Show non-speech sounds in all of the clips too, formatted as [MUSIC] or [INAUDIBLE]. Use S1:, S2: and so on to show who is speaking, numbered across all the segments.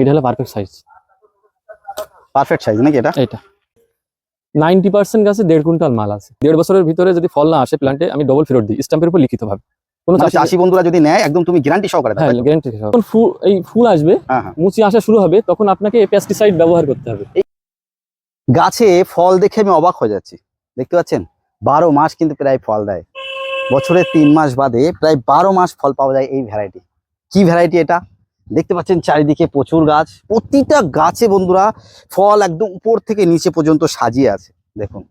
S1: এটা হলো perfect size
S2: perfect size নাকি এটা?
S1: এটা নাইনটি পার্সেন্ট গাছে দেড় কুইন্টাল মাল আছে। দেড় বছরের ভিতরে যদি ফল না আসে প্লান্টে আমি ডবল ফেরত দিই। স্ট্যাম্পের উপর লিখিত ভাবে কোনো
S2: মানে চাষি বন্ধুরা যদি নেয় একদম তুমি গ্যারান্টি সহকারে
S1: হ্যাঁ গ্যারান্টি ফুল এই ফুল আসবে
S2: হ্যাঁ হ্যাঁ।
S1: মুচি আসা শুরু হবে তখন আপনাকে পেস্টিসাইড ব্যবহার করতে হবে।
S2: গাছে ফল দেখে আমি অবাক হয়ে যাচ্ছি। দেখতে পাচ্ছেন? বারো মাস কিন্তু প্রায় ফল দেয়। বছরের তিন মাস বাদে প্রায় বারো মাস ফল পাওয়া যায় এই ভ্যারাইটি কি ভ্যারাইটি এটা? দেখতে পাচ্ছেন চারিদিকে প্রচুর গাছ। প্রতিটা গাছে বন্ধুরা ফল একদম উপর থেকে নিচে পর্যন্ত সাজিয়ে আছে। দেখুন।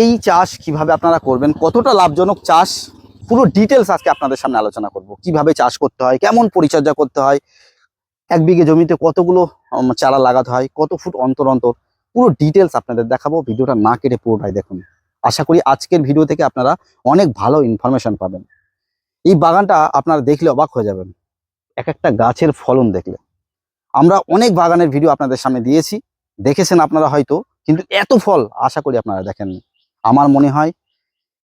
S2: এই চাষ কীভাবে আপনারা করবেন, কতটা লাভজনক চাষ, পুরো ডিটেলস আজকে আপনাদের সামনে আলোচনা করব। কীভাবে চাষ করতে হয়, কেমন পরিচর্যা করতে হয়, এক বিঘে জমিতে কতগুলো চারা লাগাতে হয়, কত ফুট অন্তর অন্তর, পুরো ডিটেলস আপনাদের দেখাবো। ভিডিওটা না কেটে পুরোটাই দেখুন। আশা করি আজকের ভিডিও থেকে আপনারা অনেক ভালো ইনফরমেশন পাবেন। এই বাগানটা আপনারা দেখলে অবাক হয়ে যাবেন। এক একটা গাছের ফলন দেখলে। আমরা অনেক বাগানের ভিডিও আপনাদের সামনে দিয়েছি দেখেছেন আপনারা হয়তো কিন্তু এত ফল আশা করি আপনারা দেখেননি। আমার মনে হয়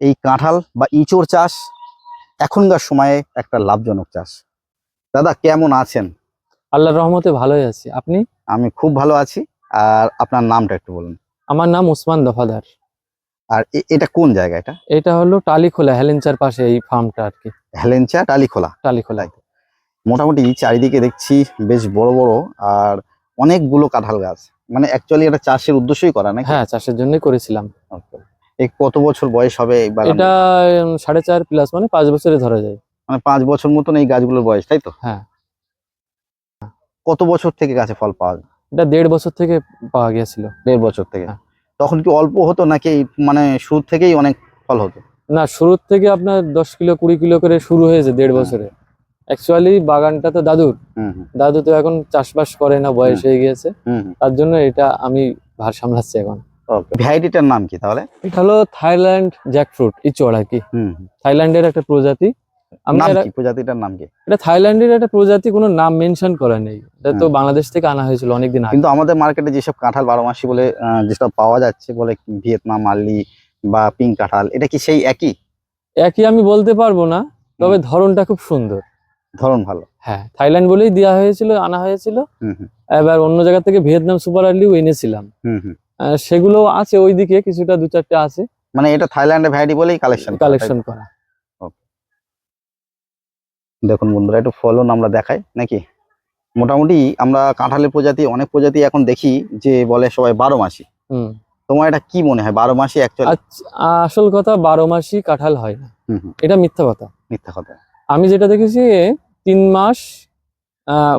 S2: এই কাঁঠাল বা ইঁচড় চাষ এখনকার সময়ে একটা লাভজনক চাষ। দাদা কেমন আছেন?
S1: আল্লাহর রহমতে ভালোই আছি। আপনি?
S2: আমি খুব ভালো আছি। আর আপনার নামটা একটু বলুন।
S1: আমার নাম ওসমান দফাদার।
S2: আর এটা কোন জায়গা এটা?
S1: এটা হলো টালিখোলা হেলেঞ্চার পাশে এই ফার্মটা আর কি।
S2: হেলেঞ্চা টালিখোলা।
S1: টালিখোলায়
S2: মোটামুটি চারিদিকে দেখছি বেশ বড় বড় আর অনেকগুলো কাঁঠাল গাছ। মানে অ্যাকচুয়ালি এটা চাষের উদ্দেশ্যই করা নাকি?
S1: হ্যাঁ চাষের জন্যই করেছিলাম।
S2: এই কত বছর বয়স হবে এই বাগান
S1: এটা সাড়ে চার প্লাস মানে পাঁচ বছরে ধরা যায়।
S2: মানে পাঁচ বছর মতন এই গাছগুলোর বয়স তাই তো?
S1: হ্যাঁ।
S2: কত বছর থেকে গাছে ফল পাওয়া যায়?
S1: এটা দেড় বছর থেকে পাওয়া গিয়েছিল।
S2: দেড় বছর থেকে।
S1: হ্যাঁ।
S2: তখন কি অল্প হতো নাকি মানে শুরু থেকেই অনেক ফল হতো?
S1: না শুরুর থেকে আপনার দশ কিলো কুড়ি কিলো করে শুরু হয়েছে দেড় বছরে। অ্যাকচুয়ালি বাগানটা তো দাদুর। দাদু তো এখন চাষবাস করে না বয়স হয়ে গিয়েছে। তার জন্য এটা আমি ভার সামলাচ্ছি এখন।
S2: ওকে ভ্যারাইটিটার নাম কি তাহলে?
S1: এটা হলো থাইল্যান্ড জ্যাকফ্রুট ইচড় আর কি। থাইল্যান্ডের একটা প্রজাতি। আমরা
S2: নাম
S1: এরা-
S2: কি? প্রজাতিটার নাম কি?
S1: এটা থাইল্যান্ডের একটা প্রজাতি কোনো নাম মেনশন করা নেই। এটা তো বাংলাদেশ থেকে আনা হয়েছিল অনেকদিন আগে।
S2: কিন্তু আমাদের মার্কেটে যেসব কাঁঠাল বারো মাসি বলে আহ, যেসব পাওয়া যাচ্ছে বলে ভিয়েতনাম বা পিঙ্ক কাঁঠাল এটা কি সেই একই?
S1: একই আমি বলতে পারব না তবে ধরনটা খুব সুন্দর।
S2: ধরন ভালো।
S1: হ্যাঁ থাইল্যান্ড বলেই দেওয়া হয়েছিল আনা হয়েছিল। এবার অন্য জায়গা থেকে ভিয়েতনাম সুপার আর্লিও এনেছিলাম। সেগুলো আছে ওইদিকে কিছুটা দু চারটে আছে।
S2: মানে এটা থাইল্যান্ডের ভ্যারাইটি বলেই কালেকশন
S1: কালেকশন করা।
S2: দেখুন বন্ধুরা একটু ফলন আমরা দেখাই নাকি? মোটামুটি আমরা কাঁঠালের প্রজাতি অনেক প্রজাতি এখন দেখি যে বলে সবাই বারো মাসি।
S1: হুম।
S2: তোমার এটা কি মনে হয় বারো মাসি
S1: আচ্ছা, আসল কথা বারো মাসই কাঁঠাল হয় না। এটা মিথ্যা কথা।
S2: মিথ্যা কথা।
S1: আমি যেটা দেখেছি তিন মাস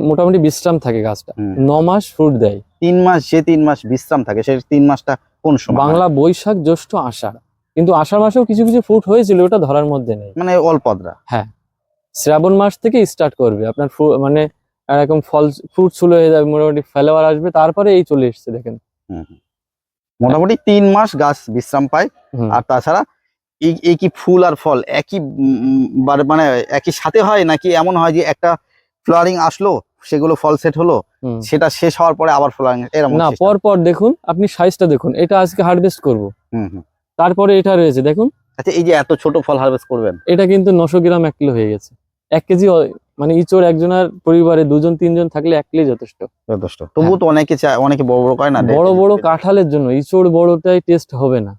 S1: মোটামুটি বিশ্রাম থাকে গাছটা। ন মাস ফ্রুট দেয়।
S2: তিন মাস যে তিন মাস বিশ্রাম থাকে সেই তিন মাসটা কোন সময়?
S1: বাংলা বৈশাখ জ্যৈষ্ঠ আষাঢ়। কিন্তু আষাঢ় মাসেও কিছু কিছু ফ্রুট হয়েছিল ওটা ধরার মধ্যে নেই।
S2: মানে অল্পদরা।
S1: শ্রাবণ মাস থেকে স্টার্ট করবে। আপনার মানে এরকম ফল ফ্রুট শুরু হয়ে যাবে মোটামুটি ফ্লেভার আসবে তারপরে এই চলে এসছে দেখেন।
S2: মোটামুটি তিন মাস গাছ বিশ্রাম পায়।
S1: হুম।
S2: আর তাছাড়া এই কি ফুল আর ফল? একই মানে একই সাথে হয় নাকি এমন হয় যে একটা ফ্লাওয়ারিং আসলো সেগুলো ফল সেট হলো সেটা শেষ হওয়ার পরে আবার ফ্লাওয়ারিং এরকম
S1: না? পর পর দেখুন আপনি সাইজটা দেখুন এটা আজকে হারভেস্ট করব। তারপরে এটা রয়েছে দেখুন।
S2: আচ্ছা এই যে এত ছোট ফল হারভেস্ট করবেন।
S1: এটা কিন্তু নশো গ্রাম এক কিলো হয়ে গেছে। এক কেজি মানে ইচোর একজনের পরিবারে দুজন তিনজন থাকলে এক কিলো যথেষ্ট।
S2: যথেষ্ট। তবুও তো অনেকে চায় অনেকে বড় বড় করে না
S1: বড় বড় কাঁঠালের জন্য ইচোর বড়টাই টেস্ট হবে না।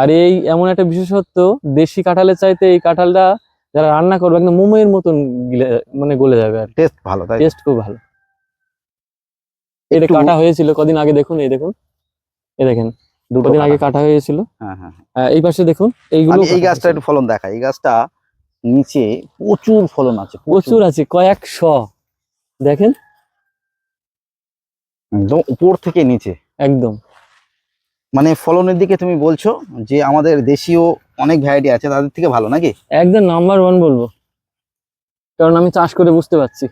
S1: আর এই এমন একটা বিশেষত্ব দেশি কাঁঠালের চাইতে এই কাঁঠালটা যারা রান্না করবে একদম মোমের মতন গিলে মানে গলে যাবে আর
S2: টেস্ট ভালো তাই
S1: টেস্ট খুব ভালো। এটা কাটা হয়েছিল কদিন আগে দেখুন এই দেখুন। এই দেখেন
S2: দুটো
S1: কদিন আগে
S2: কাটা।
S1: হয়েছিল।
S2: হ্যাঁ হ্যাঁ
S1: এই পাশে দেখুন এইগুলো
S2: এই গাছটা একটু ফলন দেখাই। এই গাছটা নিচে প্রচুর ফলন আছে
S1: প্রচুর আছে কয়েকশো। দেখেন?
S2: একদম উপর থেকে নিচে।
S1: একদম।
S2: মানে ফলনের দিকে তুমি বলছো যে আমাদের দেশীয় অনেক ভ্যারাইটি আছে তাদের থেকে ভালো নাকি?
S1: একদম নাম্বার ওয়ান বলব। কারণ আমি চাষ করে বুঝতে পারছি।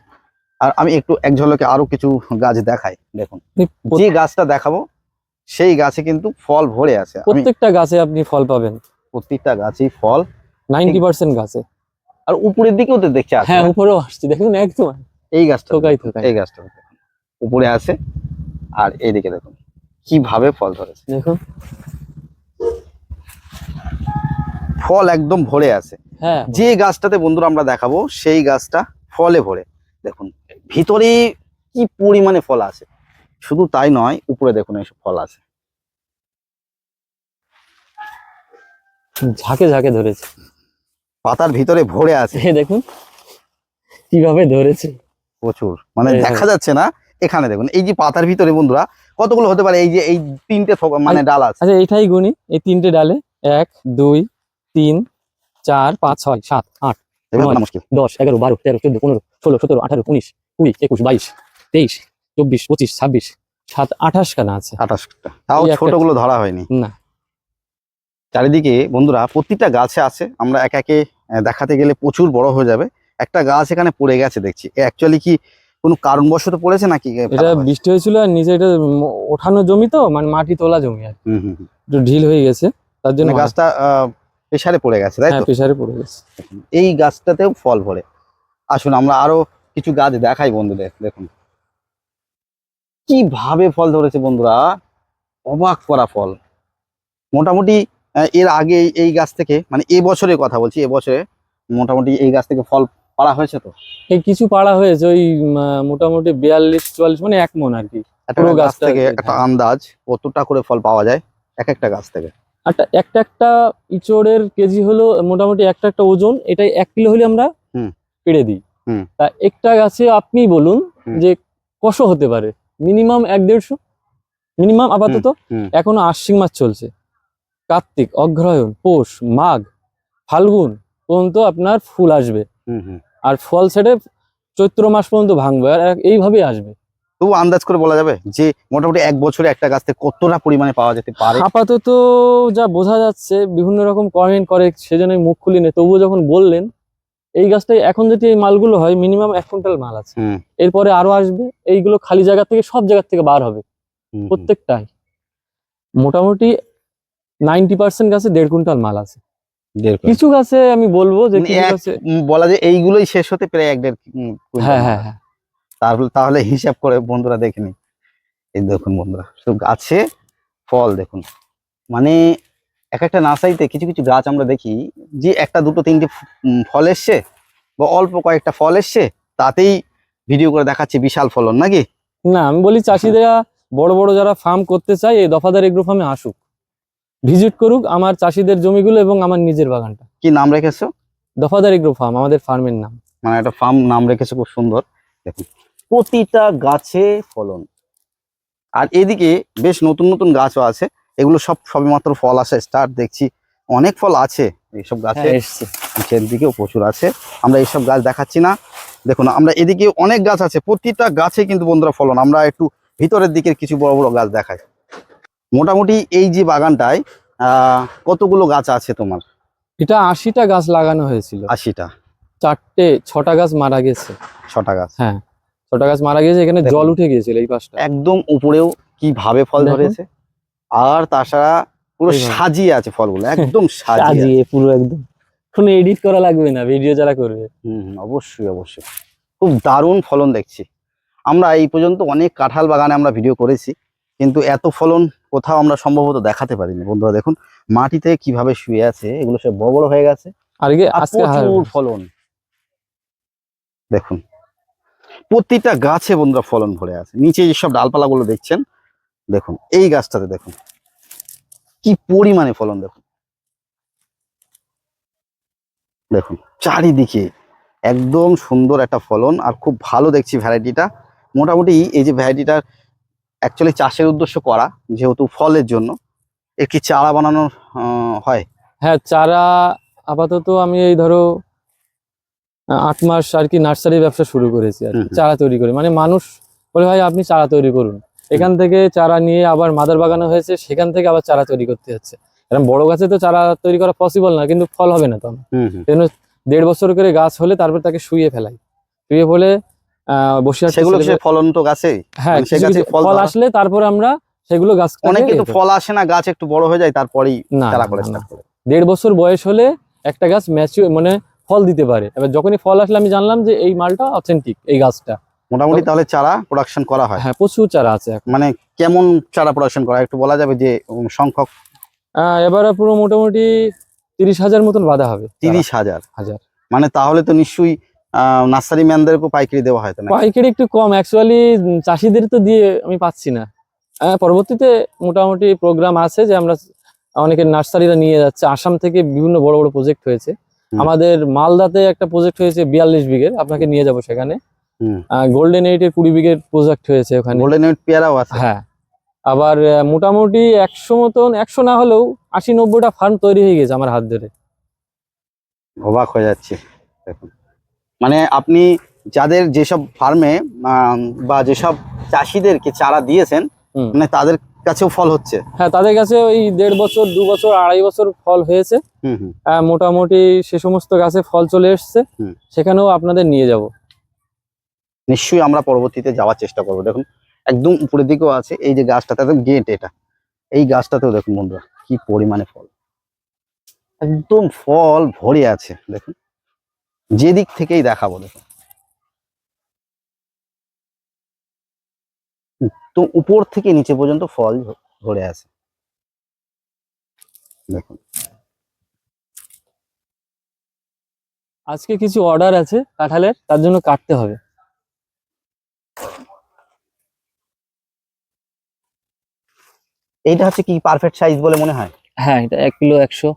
S2: আর আমি একটু এক ঝলকে আরও কিছু গাছ দেখাই দেখুন। যে গাছটা দেখাবো সেই গাছে কিন্তু ফল ভরে আছে।
S1: প্রত্যেকটা গাছে আপনি ফল পাবেন।
S2: প্রত্যেকটা গাছেই ফল।
S1: নাইনটি পার্সেন্ট গাছে।
S2: আর উপরের দিকেও তো দেখছি
S1: হ্যাঁ উপরেও আসছে দেখুন একদম।
S2: এই গাছটা এই গাছটা উপরে আছে আর এইদিকে দেখুন। কীভাবে ফল ধরেছে?
S1: দেখুন।
S2: ফল একদম ভরে আছে।
S1: হ্যাঁ।
S2: যে গাছটাতে বন্ধুরা আমরা দেখাবো সেই গাছটা ফলে ভরে। দেখুন ভিতরে কি পরিমাণে ফল আছে? শুধু তাই নয় উপরে দেখুন এইসব ফল আছে।
S1: ঝাঁকে ঝাঁকে ধরেছে।
S2: পাতার ভিতরে ভরে আছে।
S1: দেখুন কীভাবে ধরেছে।
S2: প্রচুর। মানে দেখা যাচ্ছে না এখানে দেখুন এই যে পাতার ভিতরে বন্ধুরা কতগুলো হতে পারে? এই যে এই তিনটে মানে ডাল আছে।
S1: আচ্ছা এটাই গুনি এই তিনটে ডালে এক দুই তিন চার পাঁচ ছয় সাত আট দশ এগারো বারো তেরো চোদ্দ পনেরো ষোলো সতেরো আঠারো উনিশ কুড়ি একুশ বাইশ তেইশ চব্বিশ পঁচিশ ছাব্বিশ সাত আঠাশ খানা আছে।
S2: আঠাশটা। তাও ছোটগুলো ধরা হয়নি।
S1: না।
S2: চারিদিকে বন্ধুরা প্রতিটা গাছে আছে। আমরা এক একে দেখাতে গেলে প্রচুর বড় হয়ে যাবে। একটা গাছ এখানে পড়ে গেছে দেখছি। অ্যাকচুয়ালি কি কোনো কারণবশত পড়েছে নাকি?
S1: এটা বৃষ্টি হয়েছিল আর নিচে এটা ওঠানো জমি তো মানে মাটি তোলা জমি আর। একটু ঢিল হয়ে গেছে তার জন্য
S2: মানে গাছটা প্রেসারে পড়ে গেছে তাই
S1: হ্যাঁ
S2: তো
S1: প্রেসারে পড়ে গেছে।
S2: এই গাছটাতেও ফল ভরে আসুন আমরা আরও কিছু গাছ দেখাই বন্ধুদের দেখুন। কীভাবে ফল ধরেছে বন্ধুরা? অবাক করা ফল। মোটামুটি এর আগে এই- গাছ থেকে মানে এ বছরের কথা বলছি এ বছরে মোটামুটি এই গাছ থেকে ফল পাড়া হয়েছে তো?
S1: এই কিছু পাড়া হয়েছে ওই মোটামুটি বিয়াল্লিশ চুয়াল্লিশ মানে এক মন আর কি। পুরো
S2: গাছ থেকে। একটা আন্দাজ কতটা করে ফল পাওয়া যায় এক একটা গাছ থেকে?
S1: একটা একটা একটা ইচড়ের কেজি হলো মোটামুটি একটা একটা ওজন এটাই এক কিলো হলে আমরা পেড়ে দিই।
S2: হুম।
S1: তা একটা গাছে আপনি বলুন যে কষো হতে পারে মিনিমাম এক দেড়শো? মিনিমাম আপাতত? এখনও আশ্বিন মাস চলছে। কার্তিক অগ্রহায়ণ পৌষ মাঘ ফাল্গুন পর্যন্ত আপনার ফুল আসবে। আর ফল সেটে চৈত্র মাস পর্যন্ত ভাঙবে আর এইভাবেই আসবে।
S2: তবু আন্দাজ করে বলা যাবে যে মোটামুটি এক বছরে একটা গাছ থেকে কতটা পরিমাণে পাওয়া যেতে পারে?
S1: আপাতত যা বোঝা যাচ্ছে বিভিন্ন রকম কমেন্ট করে সেজন্য মুখ খুলি নেই। তবুও যখন বললেন এই গাছটাই এখন যদি এই মালগুলো হয় মিনিমাম এক কুইন্টাল মাল আছে। এরপরে আরও আসবে এইগুলো খালি জায়গা থেকে সব জায়গা থেকে বার হবে। প্রত্যেকটাই। মোটামুটি নাইনটি পার্সেন্ট গাছে দেড় কুইন্টাল মাল আছে। কিছু গাছে আমি বলব যে
S2: বলা যায় এইগুলোই শেষ হতে প্রায় এক দেড়
S1: হ্যাঁ হ্যাঁ হ্যাঁ।
S2: তাহলে তাহলে হিসাব করে বন্ধুরা দেখে নিন। এই দেখুন বন্ধুরা শুধু গাছে ফল দেখুন। মানে এক একটা নার্সারিতে কিছু কিছু গাছ আমরা দেখি যে একটা দুটো তিনটে ফল এসছে বা অল্প কয়েকটা ফল এসছে তাতেই ভিডিও করে দেখাচ্ছে বিশাল ফলন নাকি?
S1: না আমি বলি চাষিরা বড় বড় যারা ফার্ম করতে চায় এই দফাদার এগ্রো ফার্মে আসুক। ভিজিট করুক আমার চাষিদের জমিগুলো এবং আমার নিজের বাগানটা।
S2: কি নাম রেখেছো?
S1: দফাদার এগ্রো ফার্ম আমাদের ফার্মের নাম।
S2: মানে একটা ফার্ম নাম রেখেছে খুব সুন্দর। দেখুন প্রতিটা গাছে ফলন। আর এদিকে বেশ নতুন নতুন গাছও আছে। এগুলো সব সবেমাত্র ফল আসে স্টার্ট দেখছি। অনেক ফল আছে এইসব গাছে।
S1: হ্যাঁ এসছে।
S2: নিচের দিকেও প্রচুর আছে। আমরা এইসব গাছ দেখাচ্ছি না। দেখুন আমরা এদিকে অনেক গাছ আছে। প্রতিটা গাছে কিন্তু বন্ধুরা ফলন। আমরা একটু ভিতরের দিকের কিছু বড় বড় গাছ দেখাই। মোটামুটি এই যে বাগানটায় আহ কতগুলো গাছ আছে তোমার?
S1: এটা আশিটা গাছ লাগানো হয়েছিল।
S2: আশিটা?
S1: চারটে ছটা গাছ মারা গেছে।
S2: ছটা গাছ?
S1: হ্যাঁ ছটা গাছ মারা গেছে এখানে জল উঠে গিয়েছিল এই পাশটা।
S2: একদম উপরেও কীভাবে ফল ধরেছে? আর তাছাড়া পুরো সাজিয়ে আছে ফলগুলো একদম [LAUGHS] সাজিয়ে
S1: পুরো একদম। কোনো এডিট করা লাগবে না ভিডিও যারা করবে।
S2: হুম হুম, অবশ্যই অবশ্যই। খুব দারুণ ফলন দেখছি। আমরা এই পর্যন্ত অনেক কাঁঠাল বাগানে আমরা ভিডিও করেছি। কিন্তু এত ফলন কোথাও আমরা সম্ভবত দেখাতে পারিনি। বন্ধুরা দেখুন মাটিতে কীভাবে শুয়ে আছে এগুলো সব বড় বড় হয়ে গেছে।
S1: আর
S2: প্রচুর ফলন। দেখুন প্রতিটা গাছে বন্ধুরা ফলন ভরে আছে। নিচে যেসব ডালপালাগুলো দেখছেন দেখুন এই গাছটাতে দেখুন কি পরিমাণে ফলন দেখুন। দেখুন চারিদিকে একদম সুন্দর একটা ফলন আর খুব ভালো দেখছি ভ্যারাইটিটা। মোটামুটি এই যে ভ্যারাইটিটার অ্যাকচুয়ালি চাষের উদ্দেশ্য করা যেহেতু ফলের জন্য। এর কি চারা বানানো হয়?
S1: হ্যাঁ চারা আপাতত আমি এই ধরো আট মাস আর কি নার্সারি ব্যবসা শুরু করেছি আর। চারা তৈরি করে। মানে মানুষ বলে ভাই আপনি চারা তৈরি করুন। এখান থেকে চারা নিয়ে আবার মাদার বাগানো হয়েছে সেখান থেকে আবার চারা তৈরি করতে হচ্ছে। এরকম বড় গাছে তো চারা তৈরি করা পসিবল না কিন্তু ফল হবে না তো দেড় বছর করে গাছ হলে তারপর তাকে শুয়ে ফেলাই। শুয়ে ফেলে বসিরহাট
S2: সেগুলো ফলন তো গাছে
S1: হ্যাঁ
S2: মানে সে গাছে ফল
S1: আসলে তারপরে আমরা সেগুলো গাছ
S2: অনেক কিন্তু ফল আসে না গাছ একটু বড় হয়ে যায় তারপরেই চারা করে স্টার্ট করে।
S1: দেড় বছর বয়স হলে একটা গাছ ম্যাচিউর মানে ফল দিতে পারে। এবার যখনই ফল আসলে আমি জানলাম যে এই মালটা অথেন্টিক এই গাছটা।
S2: মোটামুটি তাহলে চারা প্রোডাকশন করা হয়।
S1: হ্যাঁ প্রচুর চারা আছে
S2: মানে কেমন চারা প্রোডাকশন করা একটু বলা যাবে যে সংখ্যক?
S1: এবারে পুরো মোটামুটি তিরিশ হাজার মতন বাঁধা হবে।
S2: তিরিশ হাজার।
S1: হাজার।
S2: মানে তাহলে তো নিশ্চয়ই নার্সারি ম্যানদেরকেও পাইকারি দেওয়া হয়
S1: পাইকারি একটু কম। অ্যাকচুয়ালি চাষিদের তো দিয়ে আমি পাচ্ছি না। আহ, পরবর্তীতে মোটামুটি প্রোগ্রাম আছে যে আমরা অনেকে নার্সারিরা নিয়ে যাচ্ছে। আসাম থেকে বিভিন্ন বড় বড় প্রজেক্ট হয়েছে। আমাদের মালদাতে একটা প্রজেক্ট হয়েছে বিয়াল্লিশ বিঘের। আপনাকে নিয়ে যাব সেখানে। গোল্ডেন এইটের কুড়ি বিঘের প্রজেক্ট হয়েছে ওখানে।
S2: গোল্ডেন এইট পেয়ারাও আছে?
S1: হ্যাঁ। আবার মোটামুটি একশো মতন একশো না হলেও আশি নব্বইটা ফার্ম তৈরি হয়ে গেছে আমার হাত ধরে।
S2: অবাক হয়ে যাচ্ছে। দেখুন। মানে আপনি যাদের যেসব ফার্মে বা যেসব চাষিদেরকে চারা দিয়েছেন মানে তাদের কাছেও ফল হচ্ছে?
S1: হ্যাঁ তাদের কাছে ওই দেড় বছর দু বছর আড়াই বছর ফল হয়েছে। মোটামুটি সে সমস্ত গাছে ফল চলে এসছে। সেখানেও আপনাদের নিয়ে যাব।
S2: নিশ্চয়ই আমরা পরবর্তীতে যাওয়ার চেষ্টা করব। দেখুন একদম উপরের দিকেও আছে এই যে গাছটাতে একদম গেট এটা। এই গাছটাতেও দেখুন বন্ধুরা কি পরিমাণে ফল। একদম ফল ভরে আছে দেখুন। যেদিক থেকেই দেখাবো দেখুন। তো উপর থেকে নিচে পর্যন্ত ফল ধরে আছে। দেখুন।
S1: আজকে কিছু অর্ডার আছে কাঁঠালের তার জন্য কাটতে হবে।
S2: এইটা হচ্ছে কি পারফেক্ট সাইজ বলে মনে হয়?
S1: হ্যাঁ এটা এক কিলো একশো।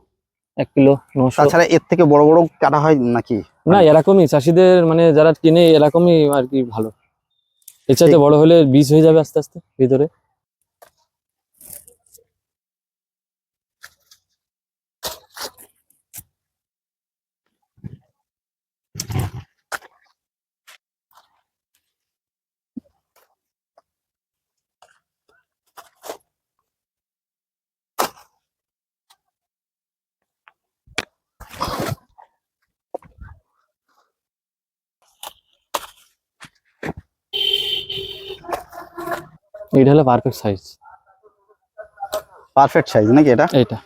S1: এক কিলো নশো
S2: তাছাড়া এর থেকে বড় বড় কাটা হয় নাকি?
S1: না এরকমই চাষিদের মানে যারা কিনে এরকমই আর কি ভালো। এর চাইতে বড় হলে বীজ হয়ে যাবে আস্তে আস্তে ভিতরে। এটা হলো পারফেক্ট সাইজ
S2: পারফেক্ট সাইজ নাকি এটা?
S1: এইটা।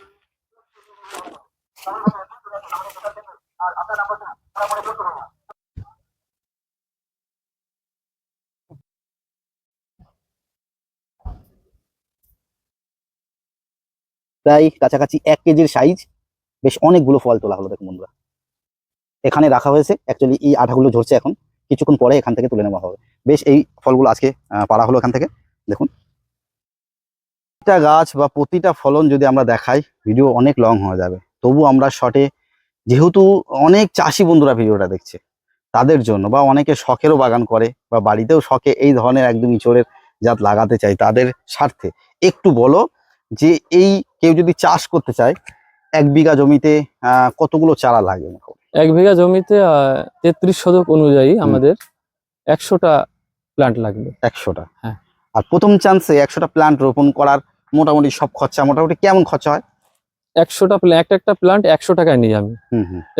S2: প্রায় কাছাকাছি এক কেজির সাইজ বেশ অনেকগুলো ফল তোলা হলো দেখুন বন্ধুরা। এখানে রাখা হয়েছে। অ্যাকচুয়ালি এই আঠাগুলো ঝরছে এখন। কিছুক্ষণ পরে এখান থেকে তুলে নেওয়া হবে। বেশ এই ফলগুলো আজকে পাড়া হলো এখান থেকে। দেখুন। প্রতিটা গাছ বা প্রতিটা ফলন যদি আমরা দেখাই ভিডিও অনেক লং হয়ে যাবে। তবু আমরা শর্টে যেহেতু অনেক চাষি বন্ধুরা ভিডিওটা দেখছে তাদের জন্য বা অনেকে শখেরও বাগান করে বা বাড়িতেও শখে এই ধরনের একদম ইঁচড়ের জাত লাগাতে চাই তাদের স্বার্থে। একটু বলো যে এই কেউ যদি চাষ করতে চায় এক বিঘা জমিতে কতগুলো চারা লাগে?
S1: এক বিঘা জমিতে তেত্রিশ শতক অনুযায়ী আমাদের একশোটা প্লান্ট লাগবে।
S2: একশোটা।
S1: হ্যাঁ।
S2: আর প্রথম চান্সে একশোটা প্ল্যান্ট রোপণ করার মোটামুটি সব খরচা মোটামুটি কেমন খরচা হয়?
S1: একশোটা একটা একটা প্লান্ট একশো টাকায় নিই আমি।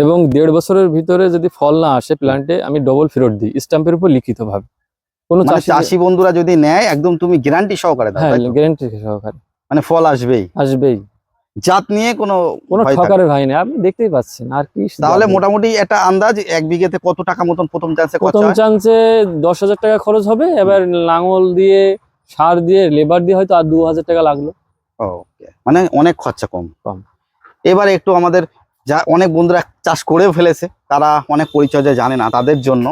S1: এবং দেড় বছরের ভিতরে যদি ফল না আসে প্লান্টে আমি ডবল ফেরত দিই স্ট্যাম্পের উপর লিখিত ভাবে কোনো
S2: মানে
S1: চাষি
S2: বন্ধুরা যদি নেয় একদম তুমি গ্যারান্টি সহকারে দাও?
S1: গ্যারেন্টি সহকারে।
S2: মানে ফল আসবেই।
S1: আসবেই।
S2: জাত নিয়ে কোনো
S1: কোনো
S2: না।
S1: ঠকারের ভাই নেই আপনি দেখতেই পাচ্ছেন আর কি
S2: তাহলে মোটামুটি একটা আন্দাজ এক বিঘেতে কত টাকা মতন প্রথম চান্সে
S1: প্রথম চান্সে দশ হাজার টাকা খরচ হবে এবার লাঙল দিয়ে সার দিয়ে লেবার দিয়ে হয়তো আর দু হাজার টাকা লাগল।
S2: ওকে মানে অনেক খরচা কম।
S1: কম।
S2: এবার একটু আমাদের যা অনেক বন্ধুরা চাষ করেও ফেলেছে তারা অনেক পরিচর্যা জানে না তাদের জন্য।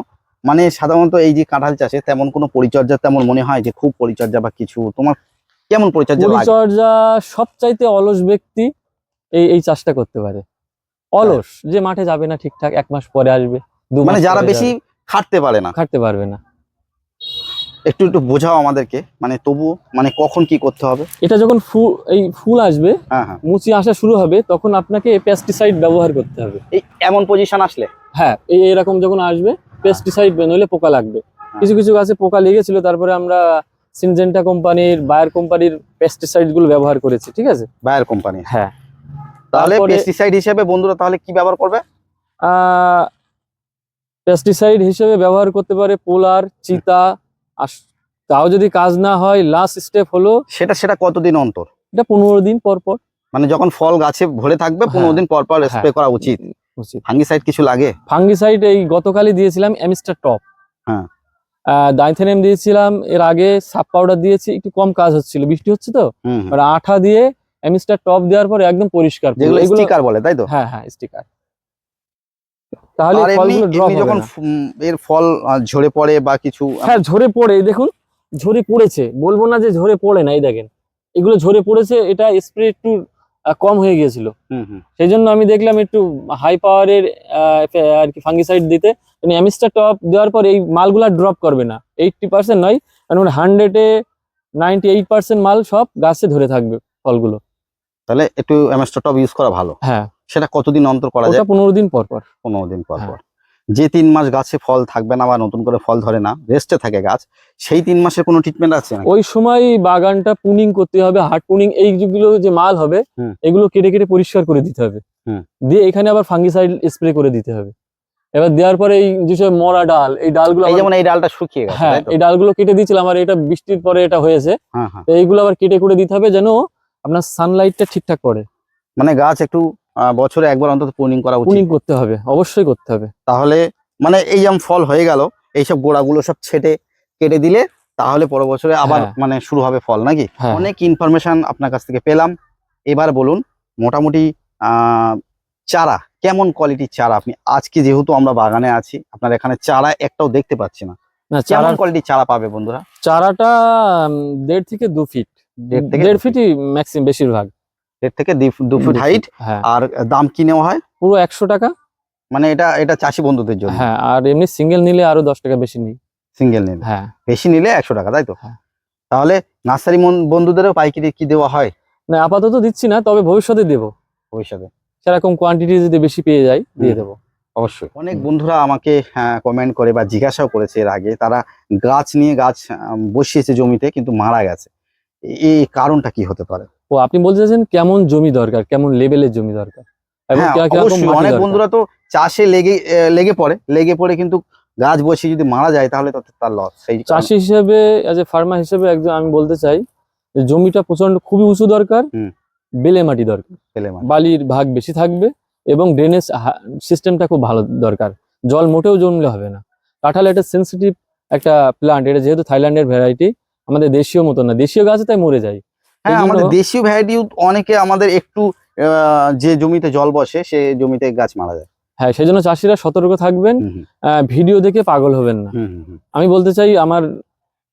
S2: মানে সাধারণত এই যে কাঁঠাল চাষে তেমন কোনো পরিচর্যা তেমন মনে হয় যে খুব পরিচর্যা বা কিছু? তোমার কেমন পরিচর্যা
S1: পরিচর্যা সবচাইতে অলস ব্যক্তি এই এই চাষটা করতে পারে। অলস যে মাঠে যাবে না ঠিকঠাক এক মাস পরে আসবে
S2: মানে যারা বেশি খাটতে পারে না।
S1: খাটতে পারবে না।
S2: একটু একটু বোঝাও আমাদেরকে মানে তবু মানে কখন কি করতে হবে?
S1: এটা যখন ফুল এই ফুল আসবে
S2: হ্যাঁ হ্যাঁ।
S1: মুচি আসা শুরু হবে তখন আপনাকে পেস্টিসাইড ব্যবহার করতে হবে।
S2: এই এমন পজিশন আসলে?
S1: হ্যাঁ এই এরকম যখন আসবে পেস্টিসাইড নইলে পোকা লাগবে। কিছু কিছু গাছে পোকা লেগেছিল তারপরে আমরা সিনজেন্টা কোম্পানির বায়ার কোম্পানির পেস্টিসাইডগুলো ব্যবহার করেছি ঠিক আছে?
S2: Bayer company.
S1: হ্যাঁ।
S2: তাহলে পেস্টিসাইড হিসেবে বন্ধুরা তাহলে কি ব্যবহার করবে?
S1: পেস্টিসাইড হিসেবে ব্যবহার করতে পারে পোলার চিতা আর তাও যদি কাজ না হয় লাস্ট স্টেপ হলো
S2: সেটা সেটা কতদিন অন্তর?
S1: এটা পনেরো দিন পর পর।
S2: মানে যখন ফল গাছে ভরে থাকবে পনেরো
S1: হ্যাঁ,
S2: দিন পর পর স্প্রে
S1: হ্যাঁ।
S2: করা উচিত। ফাঙ্গিসাইড কিছু লাগে?
S1: ফাঙ্গিসাইড এই গতকালই দিয়েছিলাম অ্যামিস্টার টপ
S2: হ্যাঁ।
S1: ডাইথেনেম দিয়েছিলাম এর আগে সাপ পাউডার দিয়েছি একটু কম কাজ হচ্ছিল। বৃষ্টি হচ্ছে তো? আঠা দিয়ে অ্যামিস্টার টপ দেওয়ার পরে একদম পরিষ্কার।
S2: যেগুলো স্টিকার বলে তাই তো?
S1: হ্যাঁ হ্যাঁ স্টিকার তাহলে ফলগুলো ড্রপ হবে
S2: যখন এর ফল ঝরে পড়ে বা কিছু
S1: হ্যাঁ ঝরে পড়ে দেখুন ঝরে পড়েছে। বলব না যে ঝরে পড়ে না এই দেখেন। এগুলো ঝরে পড়েছে এটা স্প্রে একটু কম হয়ে গিয়েছিল।
S2: হুম, হুম,
S1: সেই জন্য আমি দেখলাম একটু হাই পাওয়ারের আর কি ফাঙ্গিসাইড দিতে। অ্যামিস্টার টপ দেওয়ার পর এই মালগুলা ড্রপ করবে না। এইটটি পার্সেন্ট নয় কারণ হান্ড্রেডে নাইনটি এইট পার্সেন্ট মাল সব গাছে ধরে থাকবে ফলগুলো।
S2: তাহলে একটু টপ ইউজ করা ভালো।
S1: হ্যাঁ।
S2: সেটা কতদিন অন্তর করা যায়?
S1: পনেরো দিন পর পর।
S2: পনেরো দিন পর
S1: হ্যাঁ।
S2: পর। যে তিন মাস গাছে ফল থাকবে না বা নতুন করে ফল ধরে না রেস্টে থাকে গাছ সেই তিন মাসের কোনো ট্রিটমেন্ট আছে
S1: ওই সময় বাগানটা পুনিং করতে হবে হার্ড পুনিং এইগুলো যে মাল হবে এগুলো কেটে কেটে পরিষ্কার করে দিতে হবে। দিয়ে এখানে আবার ফাঙ্গিসাইড স্প্রে করে দিতে হবে। এবার দেওয়ার পরে এই যেসব মরা ডাল এই ডালগুলো
S2: যেমন এই ডালটা শুকিয়ে গেছে
S1: হ্যাঁ এই ডালগুলো কেটে দিয়েছিলাম আর এটা বৃষ্টির পরে এটা হয়েছে।
S2: হ্যাঁ হ্যাঁ।
S1: তো এইগুলো আবার কেটে করে দিতে হবে যেন আপনার সানলাইটটা ঠিকঠাক করে।
S2: মানে গাছ একটু বছরে একবার অন্তত প্রুনিং করা উচিত।
S1: পুনিং করতে হবে অবশ্যই করতে হবে।
S2: তাহলে মানে এই যেমন ফল হয়ে গেল এইসব গোড়াগুলো সব ছেটে কেটে দিলে তাহলে পরের বছরে আবার
S1: হ্যাঁ।
S2: মানে শুরু হবে ফল নাকি?
S1: হ্যাঁ।
S2: অনেক ইনফরমেশন আপনার কাছ থেকে পেলাম। এবার বলুন মোটামুটি আহ, চারা কেমন কোয়ালিটির চারা আপনি? আজকে যেহেতু আমরা বাগানে আছি আপনার এখানে চারা একটাও দেখতে পাচ্ছি না। কেমন
S1: চারা
S2: কোয়ালিটির চারা পাবে বন্ধুরা?
S1: চারাটা দেড় থেকে দু ফিট
S2: দেড় থেকে
S1: দেড় ফিটই ম্যাক্সিমাম বেশিরভাগ।
S2: দেড় থেকে দি- ফুট হাইট
S1: হ্যাঁ।
S2: আর দাম কি নেওয়া হয়?
S1: পুরো একশো টাকা।
S2: মানে এটা এটা চাষি বন্ধুদের জন্য।
S1: হ্যাঁ আর এমনি সিঙ্গেল নিলে আরও দশ টাকা বেশি নিই।
S2: সিঙ্গেল নিলে?
S1: হ্যাঁ।
S2: বেশি নিলে একশো টাকা তাই তো?
S1: হ্যাঁ।
S2: তাহলে নার্সারি বন্ধুদেরও পাইকারি কি দেওয়া হয়?
S1: না আপাতত দিচ্ছি না তবে ভবিষ্যতে দেবো।
S2: ভবিষ্যতে।
S1: সেরকম কোয়ান্টিটি যদি বেশি পেয়ে যাই দিয়ে দেবো।
S2: অবশ্যই। অনেক বন্ধুরা আমাকে কমেন্ট করে বা জিজ্ঞাসাও করেছে এর আগে। তারা গাছ নিয়ে গাছ বসিয়েছে জমিতে কিন্তু মারা গেছে। এই কারণটা কি হতে পারে?
S1: ও আপনি বলতে চাইছেন কেমন জমি দরকার? কেমন লেভেলের জমি দরকার? এবং
S2: হ্যাঁ অনেক বন্ধুরা তো চাষে লেগে লেগে পড়ে। লেগে পড়ে কিন্তু গাছ বসিয়ে যদি মারা যায় তাহলে তার লস সেই
S1: চাষি হিসেবে অ্যাজ এ ফার্মার হিসেবে একজন আমি বলতে চাই যে জমিটা প্রচণ্ড খুবই উঁচু দরকার বেলে মাটি দরকার। বালির ভাগ বেশি থাকবে এবং ড্রেনেজ সিস্টেমটা খুব ভালো দরকার। জল মোটেও জমলে হবে না। কাঁঠাল একটা সেন্সিটিভ একটা প্লান্ট এটা যেহেতু থাইল্যান্ডের ভ্যারাইটি আমাদের দেশীয় মতো না। দেশীয় গাছে তাই মরে যায়।
S2: হ্যাঁ আমাদের দেশীয় ভ্যারাইটি অনেকে আমাদের একটু যে জমিতে জল বসে সে জমিতে গাছ মারা যায়।
S1: হ্যাঁ সেই জন্য চাষিরা সতর্ক থাকবেন। ভিডিও দেখে পাগল হবেন না। আমি বলতে চাই আমার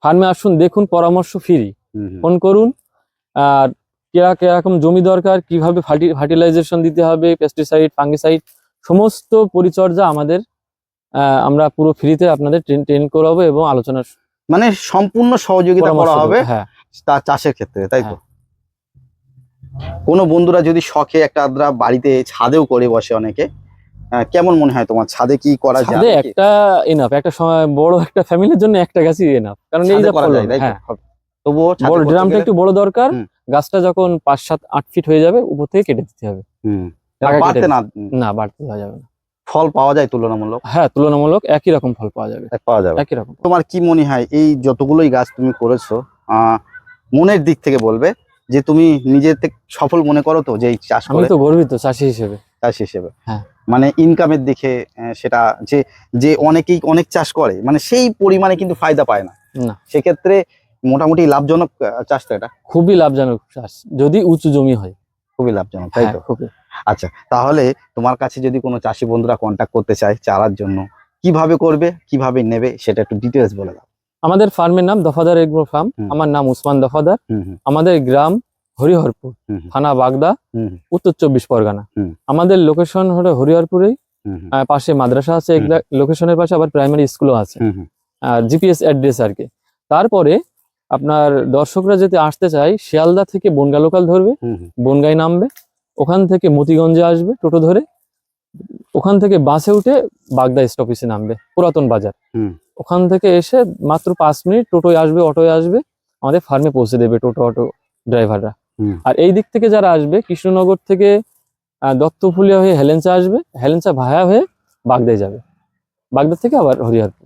S1: ফার্মে আসুন দেখুন পরামর্শ ফ্রি। ফোন করুন। আর কেরা কীরকম জমি দরকার কীভাবে ফার্টিলাইজেশন দিতে হবে পেস্টিসাইড ফাঙ্গিসাইড সমস্ত পরিচর্যা আমাদের আহ, আমরা পুরো ফ্রিতে আপনাদের ট্রেন ট্রেন করাবো এবং আলোচনা
S2: মানে সম্পূর্ণ সহযোগিতা করা। হবে। তার চাষের ক্ষেত্রে তাই তো?
S1: হ্যাঁ।
S2: কোনো বন্ধুরা যদি শখে একটা আদ্রা বাড়িতে ছাদেও করে বসে অনেকে কেমন মনে হয় তোমার? ছাদে কি করা যায়?
S1: একটা এনাফ একটা সময় বড় একটা ফ্যামিলির জন্য একটা গাছই এনাফ কারণ এই যে
S2: করা
S1: ফলন,
S2: তো?
S1: হ্যাঁ।
S2: তবুও ছাদে
S1: বড় ড্রামটা একটু বড় দরকার গাছটা যখন পাঁচ সাত আট ফিট হয়ে যাবে উপর থেকে কেটে দিতে হবে।
S2: বাড়তে না
S1: না বাড়তে দেওয়া যাবে না।
S2: ফল পাওয়া যায় তুলনামূলক?
S1: হ্যাঁ তুলনামূলক একই রকম ফল পাওয়া যাবে।
S2: পাওয়া যাবে।
S1: একই রকম।
S2: তোমার কি মনে হয় এই যতগুলোই গাছ তুমি করেছ আহ, মনের দিক থেকে বলবে যে তুমি নিজের থেকে সফল মনে করো তো যে এই চাষ
S1: আমি তো গর্বিত চাষি হিসেবে।
S2: চাষ হিসেবে।
S1: হ্যাঁ।
S2: মানে ইনকামের দিকে সেটা যে যে অনেকেই অনেক চাষ করে মানে সেই পরিমাণে কিন্তু ফায়দা পায় না।
S1: না।
S2: সেক্ষেত্রে মোটামুটি লাভজনক চাষটা এটা।
S1: খুবই লাভজনক চাষ যদি উঁচু জমি হয়।
S2: খুবই লাভজনক তাই
S1: হ্যাঁ
S2: তো?
S1: খুবই।
S2: আচ্ছা তাহলে তোমার কাছে যদি কোনো চাষি বন্ধুরা কন্ট্যাক্ট করতে চায় চারার জন্য কীভাবে করবে কীভাবে নেবে সেটা একটু ডিটেলস বলে দাও।
S1: আমাদের ফার্মের নাম দফাদার এগ্রো ফার্ম। আমার নাম উসমান দফাদার। আমাদের গ্রাম হরিহরপুর থানা বাগদা উত্তর চব্বিশ পরগনা। আমাদের লোকেশন হলো হরিহরপুরেই। পাশে মাদ্রাসা আছে। লোকেশনের পাশে আবার প্রাইমারি স্কুলও আছে। জিপিএস অ্যাড্রেস আর কি। তারপরে আপনার দর্শকরা যদি আসতে চায় শিয়ালদা থেকে বনগা লোকাল ধরবে। বনগায় নামবে। ওখান থেকে মতিগঞ্জে আসবে টোটো ধরে। ওখান থেকে বাসে উঠে বাগদা স্টপেজে নামবে পুরাতন বাজার। ওখান থেকে এসে মাত্র পাঁচ মিনিট টোটোয় আসবে অটোয় আসবে আমাদের ফার্মে পৌঁছে দেবে টোটো অটো ড্রাইভাররা। আর এই দিক থেকে যারা আসবে কৃষ্ণনগর থেকে দত্তফুলিয়া হয়ে হেলেঞ্চা আসবে হেলেঞ্চা ভায়া হয়ে বাগদায় যাবে। বাগদা থেকে আবার হরিহরপুর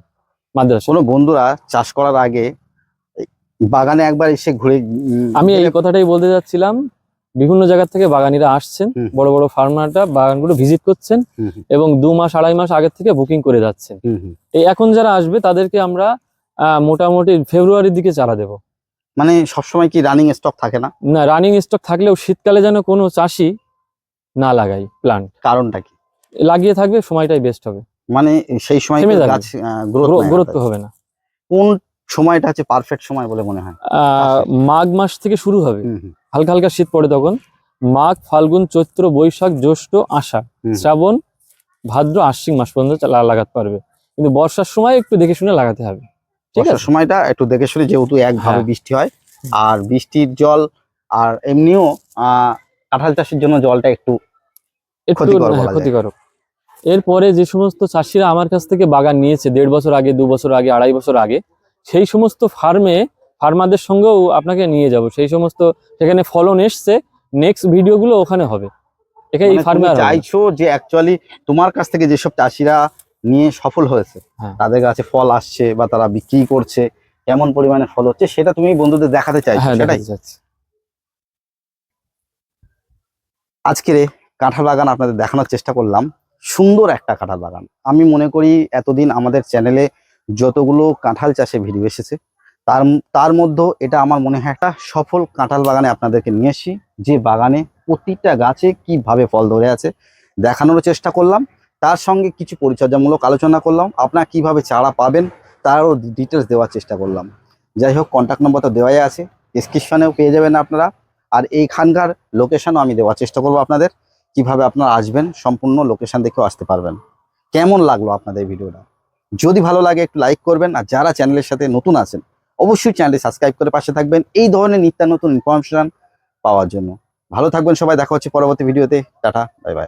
S1: মাদ্রাসা।
S2: কোনো বন্ধুরা চাষ করার আগে বাগানে একবার এসে ঘুরে
S1: আমি এই কথাটাই বলতে যাচ্ছিলাম বিভিন্ন জায়গা থেকে বাগানিরা আসছেন বড় বড় ফার্মাররা বাগানগুলো ভিজিট করছেন এবং দু মাস আড়াই মাস আগের থেকে বুকিং করে যাচ্ছেন। এই এখন যারা আসবে তাদেরকে আমরা মোটামুটি ফেব্রুয়ারির দিকে চারা দেব।
S2: মানে সবসময় কি রানিং স্টক থাকে না?
S1: না রানিং স্টক থাকলেও শীতকালে যেন কোনো চাষি না লাগাই প্লান্ট
S2: কারণটা কি?
S1: লাগিয়ে থাকবে সময়টাই বেস্ট হবে।
S2: মানে সেই সময় গাছ গ্রোথ
S1: হবে না।
S2: কোন সময়টা হচ্ছে পারফেক্ট সময় বলে মনে হয়?
S1: মাঘ মাস থেকে শুরু হবে। হালকা হালকা শীত পড়ে তখন মাঘ ফাল্গুন চৈত্র বৈশাখ জ্যৈষ্ঠ আষাঢ় শ্রাবণ ভাদ্র আশ্বিন মাস পর্যন্ত লাগাতে পারবে। কিন্তু বর্ষার সময় একটু দেখে শুনে লাগাতে হবে। ঠিক আছে?
S2: সময়টা একটু দেখে শুনে যেহেতু একভাবে
S1: হ্যাঁ।
S2: বৃষ্টি হয় আর বৃষ্টির জল আর এমনিও আহ কাঁঠাল চাষের জন্য জলটা একটু
S1: একটু
S2: ক্ষতিকর
S1: হ্যাঁ। ক্ষতিকারক এরপরে যে সমস্ত চাষিরা আমার কাছ থেকে বাগান নিয়েছে দেড় বছর আগে দু বছর আগে আড়াই বছর আগে সেই সমস্ত ফার্মে ফার্মারদের সঙ্গেও আপনাকে নিয়ে যাব। সেই সমস্ত সেখানে ফলন এসছে নেক্সট ভিডিওগুলো ওখানে হবে। এখানে এই
S2: মানে
S1: ফার্মে
S2: তুমি
S1: আর হবে। না।
S2: চাইছো যে অ্যাকচুয়ালি তোমার কাছ থেকে যেসব চাষিরা নিয়ে সফল হয়েছে
S1: হ্যাঁ।
S2: তাদের কাছে ফল আসছে বা তারা বিক্রি করছে কেমন পরিমাণে ফল হচ্ছে সেটা তুমি বন্ধুদের দেখাতে চাইছো
S1: হ্যাঁ
S2: সেটাই। আজকের কাঁঠাল বাগান আপনাদের দেখানোর চেষ্টা করলাম সুন্দর একটা কাঁঠাল বাগান। আমি মনে করি এতদিন আমাদের চ্যানেলে যতগুলো কাঁঠাল চাষে ভিডিও এসেছে তার তার মধ্যে এটা আমার মনে হয় একটা সফল কাঁঠাল বাগানে আপনাদেরকে নিয়ে এসি যে বাগানে প্রতিটা গাছে কীভাবে ফল ধরে আছে দেখানোর চেষ্টা করলাম। তার সঙ্গে কিছু পরিচর্যামূলক আলোচনা করলাম। আপনারা কীভাবে চারা পাবেন তারও ডিটেলস দেওয়ার চেষ্টা করলাম। যাই হোক কন্ট্যাক্ট নম্বর তো দেওয়াই আছে। ডিসক্রিপশনেও পেয়ে যাবেন আপনারা। আর এইখানকার লোকেশনও আমি দেওয়ার চেষ্টা করব আপনাদের। কীভাবে আপনারা আসবেন, সম্পূর্ণ লোকেশান দেখেও আসতে পারবেন। কেমন লাগল আপনাদের ভিডিওটা? যদি ভালো লাগে একটু লাইক করবেন। আর যারা চ্যানেলের সাথে নতুন আছেন অবশ্যই চ্যানেলটি সাবস্ক্রাইব করে পাশে থাকবেন। এই ধরনের নিত্য নতুন ইনফরমেশন পাওয়ার জন্য। ভালো থাকবেন সবাই। দেখা হচ্ছে পরবর্তী ভিডিওতে। Tata bye bye